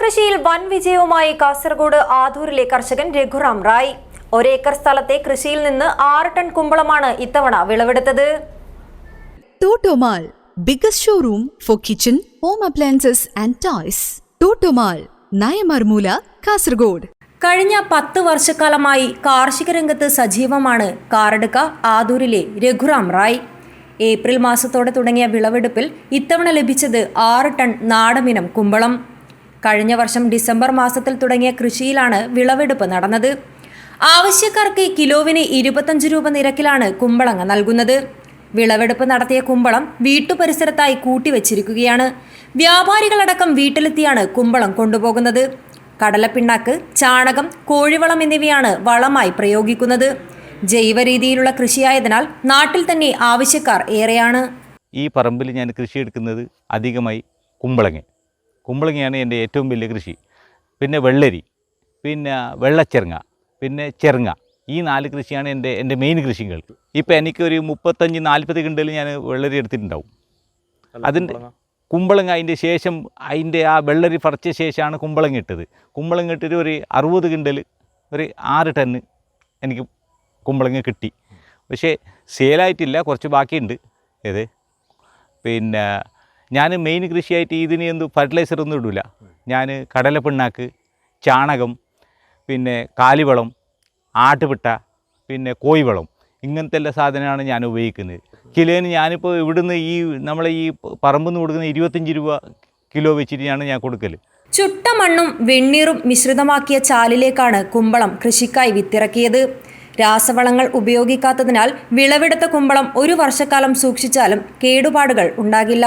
കൃഷിയിൽ വൻ വിജയവുമായി കാസർഗോഡ് ആധൂരിലെ കർഷകൻ രഘുറാം റായ്. ഒരേക്കർ സ്ഥലത്തെ കൃഷിയിൽ നിന്ന് ആറ് ടൺ കുമ്പളമാണ് ഇത്തവണ വിളവെടുത്തത്. Totomall biggest showroom for kitchen home appliances and toys Totomall Nayamarmoola Kasaragod. കഴിഞ്ഞ പത്ത് വർഷക്കാലമായി കാർഷിക രംഗത്ത് സജീവമാണ് കാറടുക്ക ആദൂരിലെ രഘുറാം റായ്. ഏപ്രിൽ മാസത്തോടെ തുടങ്ങിയ വിളവെടുപ്പിൽ ഇത്തവണ ലഭിച്ചത് ആറ് ടൺ നാടമിനം കുമ്പളം. കഴിഞ്ഞ വർഷം ഡിസംബർ മാസത്തിൽ തുടങ്ങിയ കൃഷിയിലാണ് വിളവെടുപ്പ് നടന്നത്. ആവശ്യക്കാർക്ക് കിലോവിന് ഇരുപത്തഞ്ച് രൂപ നിരക്കിലാണ് കുമ്പളങ്ങ നൽകുന്നത്. വിളവെടുപ്പ് നടത്തിയ കുമ്പളം വീട്ടുപരിസരത്തായി കൂട്ടിവച്ചിരിക്കുകയാണ്. വ്യാപാരികളടക്കം വീട്ടിലെത്തിയാണ് കുമ്പളം കൊണ്ടുപോകുന്നത്. കടലപ്പിണ്ണാക്ക് ചാണകം കോഴിവളം എന്നിവയാണ് വളമായി പ്രയോഗിക്കുന്നത്. ജൈവ രീതിയിലുള്ള കൃഷിയായതിനാൽ നാട്ടിൽ തന്നെ ആവശ്യക്കാർ ഏറെയാണ്. ഈ പറമ്പിൽ ഞാൻ കൃഷി എടുക്കുന്നത് അധികമായി കുമ്പളങ്ങ കുമ്പളങ്ങയാണ് എന്റെ ഏറ്റവും വലിയ കൃഷി. പിന്നെ വെള്ളരി പിന്നെ വെള്ളച്ചെറുങ്ങ പിന്നെ ചെറുങ്ങ ഈ നാല് കൃഷിയാണ് എന്റെ എന്റെ മെയിൻ കൃഷികൾ. ഇപ്പം എനിക്കൊരു മുപ്പത്തഞ്ച് നാൽപ്പത് കിണ്ടൽ ഞാൻ വെള്ളരി എടുത്തിട്ടുണ്ടാവും. അതിന്റെ കുമ്പളങ്ങ? അതിന്റെ ശേഷം അതിന്റെ ആ വെള്ളരി പറിച്ച ശേഷമാണ് കുമ്പളങ്ങ ഇട്ടത്. കുമ്പളങ്ങ ഇട്ടിട്ട് ഒരു അറുപത് കിണ്ടൽ ഒരു ആറ് ടണ്ണ് എനിക്ക് കുമ്പളങ്ങ കിട്ടി. പക്ഷേ സെയിലായിട്ടില്ല കുറച്ച് ബാക്കിയുണ്ട്. ഏത്? പിന്നെ ഞാൻ മെയിൻ കൃഷിയായിട്ട് ഇതിന് എന്ത് ഫെർട്ടിലൈസർ ഒന്നും ഇടില്ല ഞാൻ കടലപ്പിണ്ണാക്ക് ചാണകം പിന്നെ കാലിവളം ആട്ടുപിട്ട പിന്നെ കോയിവളം ഇങ്ങനത്തെ എല്ലാ സാധനമാണ് ഞാൻ ഉപയോഗിക്കുന്നത്. കിലോന് ഞാനിപ്പോൾ ഇവിടുന്ന് ഈ നമ്മളെ ഈ പറമ്പിൽ നിന്ന് കൊടുക്കുന്ന ഇരുപത്തഞ്ച് രൂപ കിലോ വെച്ചിട്ടാണ് ഞാൻ കൊടുക്കൽ ചുട്ട മണ്ണും വെണ്ണീറും മിശ്രിതമാക്കിയ ചാലിലേക്കാണ് കുമ്പളം കൃഷിക്കായി വിത്തിറക്കിയത്. രാസവളങ്ങൾ ഉപയോഗിക്കാത്തതിനാൽ വിളവെടുത്ത കുമ്പളം ഒരു വർഷക്കാലം സൂക്ഷിച്ചാലും കേടുപാടുകൾ ഉണ്ടാകില്ല.